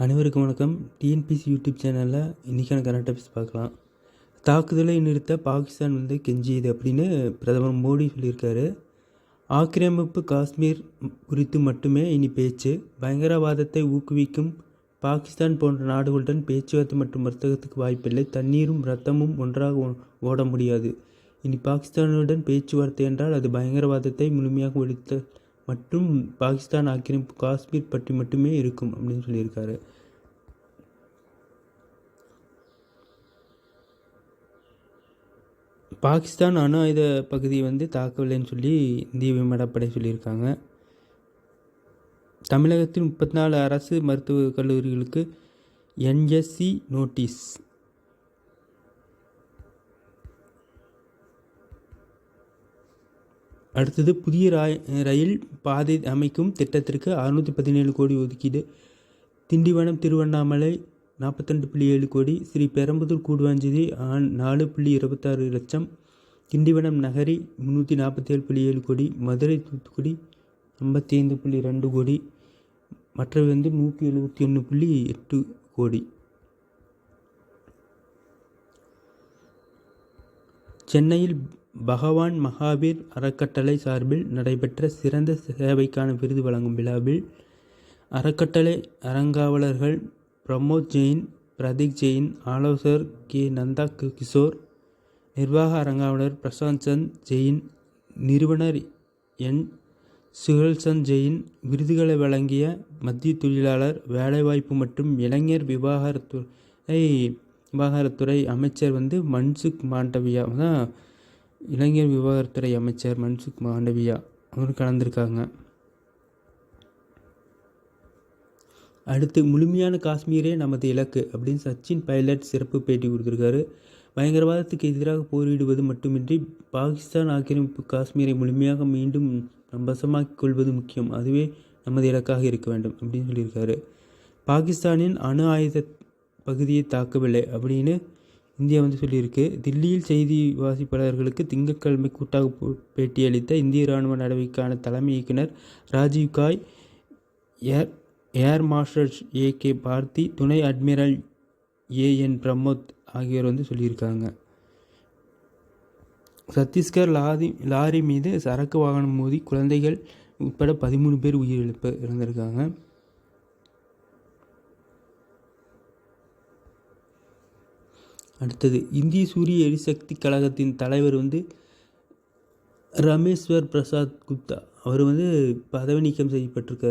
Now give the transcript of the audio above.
அனைவருக்கும் வணக்கம். TNPSC YouTube சேனலில் இன்றைக்கான கரண்ட் அஃபேர்ஸ் பார்க்கலாம். தாக்குதலை நிறுத்த பாகிஸ்தான் வந்து கெஞ்சியது அப்படின்னு பிரதமர் மோடி சொல்லியிருக்காரு. ஆக்கிரமிப்பு காஷ்மீர் குறித்து மட்டுமே இனி பேச்சு. பயங்கரவாதத்தை ஊக்குவிக்கும் பாகிஸ்தான் போன்ற நாடுகளுடன் பேச்சுவார்த்தை மற்றும் வர்த்தகத்துக்கு வாய்ப்பில்லை. தண்ணீரும் ரத்தமும் ஒன்றாக ஓ- ஓட முடியாது. இனி பாகிஸ்தானுடன் பேச்சுவார்த்தை என்றால் அது பயங்கரவாதத்தை முழுமையாக ஒழித்த மற்றும் பாகிஸ்தான் ஆக்கிரமிப்பு காஷ்மீர் பற்றி மட்டுமே இருக்கும் அப்படின்னு சொல்லியிருக்காரு. பாகிஸ்தான் அணு ஆயுத பகுதியை வந்து தாக்கவில்லைன்னு சொல்லி இந்திய விமானப்படை சொல்லியிருக்காங்க. தமிழகத்தில் முப்பத்தி நாலு அரசு மருத்துவக் கல்லூரிகளுக்கு என்எஸ்சி நோட்டீஸ் அடுத்தது புதிய ராய் ரயில் பாதை அமைக்கும் திட்டத்திற்கு அறுநூற்றி பதினேழு கோடி ஒதுக்கீடு. திண்டிவனம் திருவண்ணாமலை நாற்பத்தெண்டு புள்ளி ஏழு கோடி ஸ்ரீ பெரம்புதூர் கூடுவாஞ்சேரி ஆண் நாலு புள்ளி இருபத்தாறு லட்சம் திண்டிவனம் நகரி முந்நூற்றி நாற்பத்தேழு புள்ளி ஏழு கோடி மதுரை தூத்துக்குடி ஐம்பத்தி ஐந்து புள்ளி ரெண்டு கோடி மற்றவை வந்து நூற்றி எழுபத்தி ஒன்று புள்ளி எட்டு கோடி. சென்னையில் பகவான் மகாவீர் அறக்கட்டளை சார்பில் நடைபெற்ற சிறந்த சேவைக்கான விருது வழங்கும் விழாவில் அறக்கட்டளை அறங்காவலர்கள் பிரமோத் ஜெயின் பிரதீக் ஜெயின் ஆலோசகர் கே. நந்தா கிஷோர் நிர்வாக அறங்காவலர் பிரசாந்த் சந்த் ஜெயின் நிறுவனர் என். சுகல்சந்த் ஜெயின் விருதுகளை வழங்கிய மத்திய தொழிலாளர் வேலைவாய்ப்பு மற்றும் இளைஞர் விவகாரத்துறை விவகாரத்துறை அமைச்சர் வந்து மன்சுக் மாண்டவியா தான் இளைஞர் விவகாரத்துறை அமைச்சர் மன்சுக் மாண்டவியா அவர் கலந்துருக்காங்க. அடுத்து முழுமையான காஷ்மீரே நமது இலக்கு அப்படின்னு சச்சின் பைலட் சிறப்பு பேட்டி கொடுத்துருக்காரு. பயங்கரவாதத்துக்கு எதிராக போரிடுவது மட்டுமின்றி பாகிஸ்தான் ஆக்கிரமிப்பு காஷ்மீரை முழுமையாக மீண்டும் நம் வசமாக்கிக் கொள்வது முக்கியம். அதுவே நமது இலக்காக இருக்க வேண்டும் அப்படின்னு சொல்லியிருக்காரு. பாகிஸ்தானின் அணு ஆயுத பகுதியை தாக்கவில்லை அப்படின்னு இந்தியா வந்து சொல்லியிருக்கு தில்லியில் செய்தி வாசிப்பாளர்களுக்கு திங்கட்கிழமை கூட்டாக போ- பேட்டியளித்த இந்திய இராணுவ நடவடிக்கைக்கான தலைமை இயக்குனர் ராஜீவ் காய் ஏர் ஏர் மார்ஷல் ஏ. கே. பார்த்தி துணை அட்மிரல் ஏ. என். பிரமோத் ஆகியோர் வந்து சொல்லியிருக்காங்க. சத்தீஸ்கர் லாரி லாரி மீது சரக்கு வாகனம் மோதி குழந்தைகள் உட்பட பதிமூணு பேர் உயிரிழப்பு இருந்திருக்காங்க அடுத்தது இந்திய சூரிய எரிசக்தி கழகத்தின் தலைவர் வந்து ரமேஸ்வர் பிரசாத் குப்தா. அவர் வந்து பதவி நீக்கம் செய்யப்பட்டிருக்கார்.